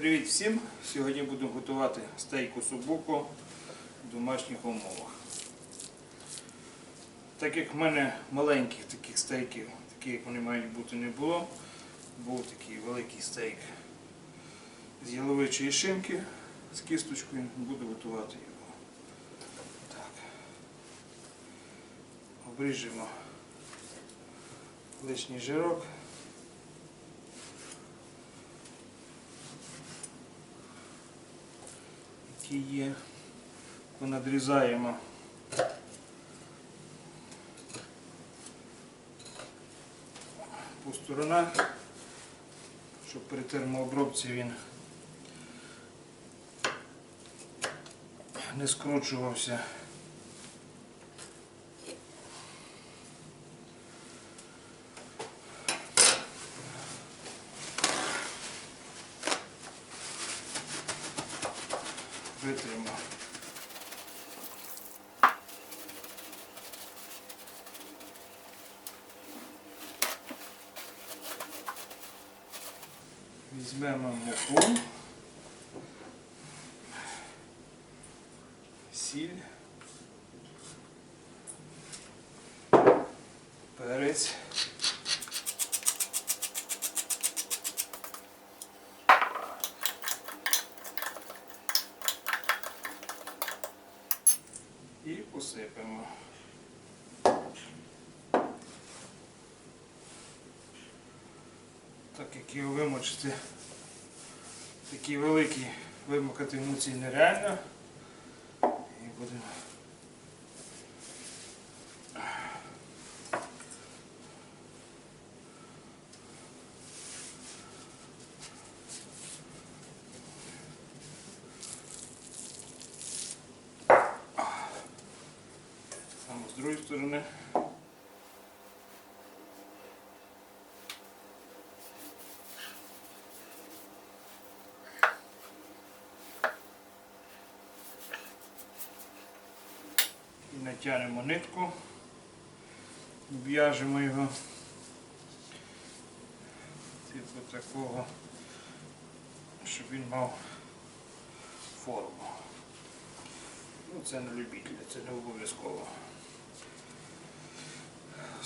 Привіт всім! Сьогодні будемо готувати стейку субуко в домашніх умовах. Так як в мене маленьких таких стейків, такі як вони мають бути, не було, був такий великий стейк з яловичої шинки з кісточкою, буду готувати його. Так. Обріжемо лишній жирок. Є. Понадрізаємо по сторонах, щоб при термообробці він не скручувався. Витримо. Візьмемо муку, сіль, перець. І посипемо. Так як його вимочити, такий великий вимокати муці нереально. І будемо. Саме з другої сторони. І натягнемо нитку, в'яжемо його типу такого, щоб він мав форму. Ну, це не любителя, це не обов'язково.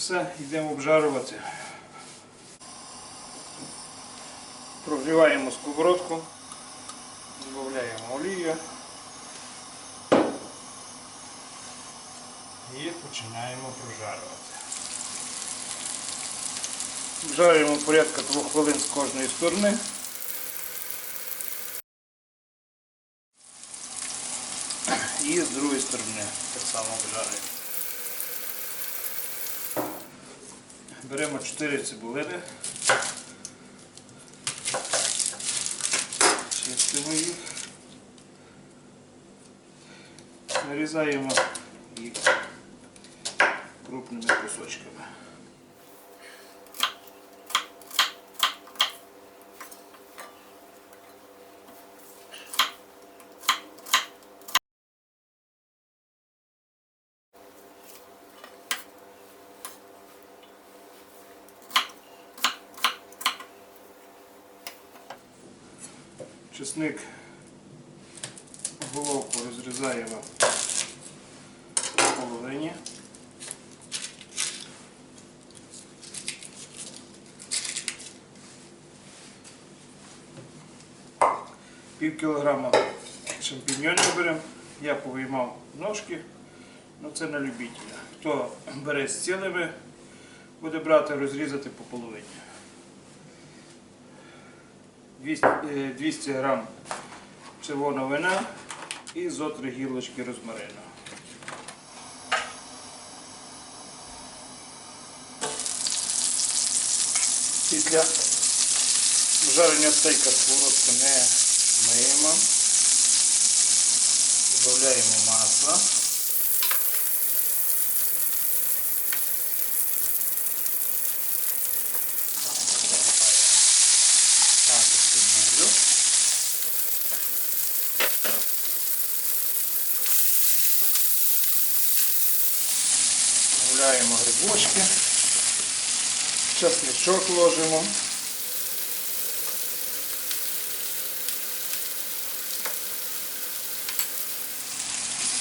Все, йдемо обжарувати. Прогріваємо сковородку, додаємо олію і починаємо прожарювати. Жаримо порядка 2 хвилин з кожної сторони. І з другої сторони так само обжарюємо. Беремо 4 цибулини. Чистимо їх. Нарізаємо Чесник головку розрізаємо по половині. Пів кілограма шампіньонів беремо. Я повиймав ножки, але це на любителя. Хто бере з цілими, буде брати, розрізати по половині. 200, е, 200 грам червоного вина і зо три гілочки розмарину. Після жарення стейка сковородку не миємо. Додаємо масло. грибочки, часничок ложимо.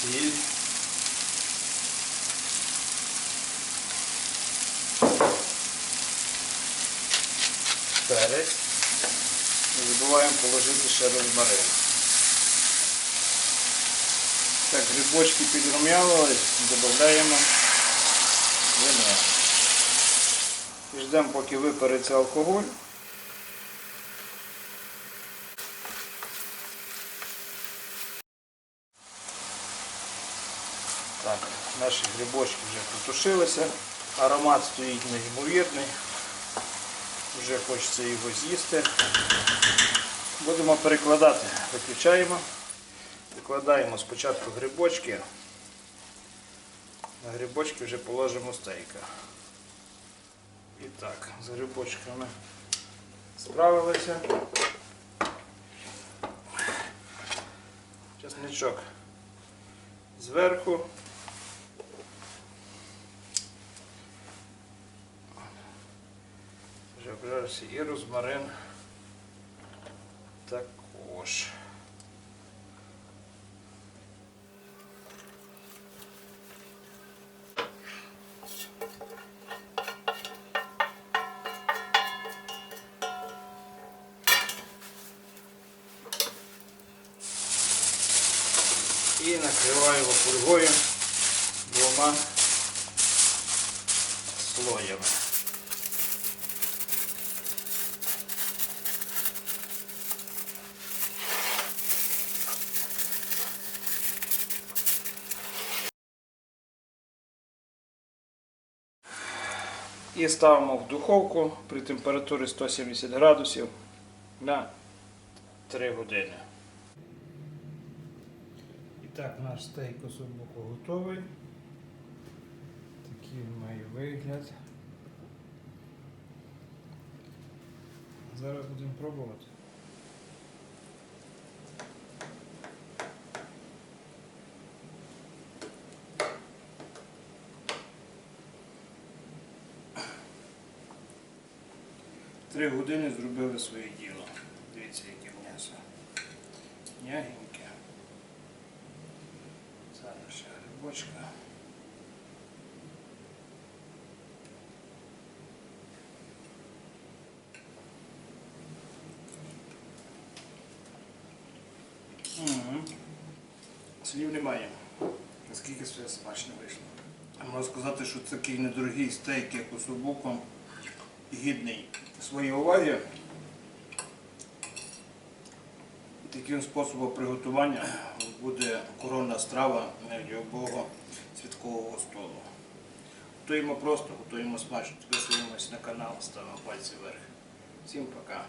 Сіль. Перець. Не забуваємо положити ще розмарин. Так, грибочки підрум'явились, додаємо вино. І ждемо, поки випариться алкоголь. Так, наші грибочки вже потушилися. Аромат стоїть неймовірний. Вже хочеться його з'їсти. Будемо перекладати. Виключаємо. Викладаємо спочатку грибочки. На грибочки вже положимо стейка. І так, з грибочками справилися. Чесничок зверху. Вже обжарився і розмарин також. І накриваємо фольгою двома слоями. І ставимо в духовку при температурі 170 градусів на 3 години. Так, наш стейк особоко готовий. Такий має вигляд. Зараз будемо пробувати. Три години зробили своє діло. Дивіться, яке м'ясо. М'ягеньке. Мгм. Слів немає. Наскільки все смачно вийшло. Можу сказати, що це такий недорогий стейк, як у гідний своєї уваги. Таким способом приготування буде коронна страва любого святкового столу. Готуємо просто, готуємо смачно. Підписуємось на канал, ставимо пальці вверх. Всім пока.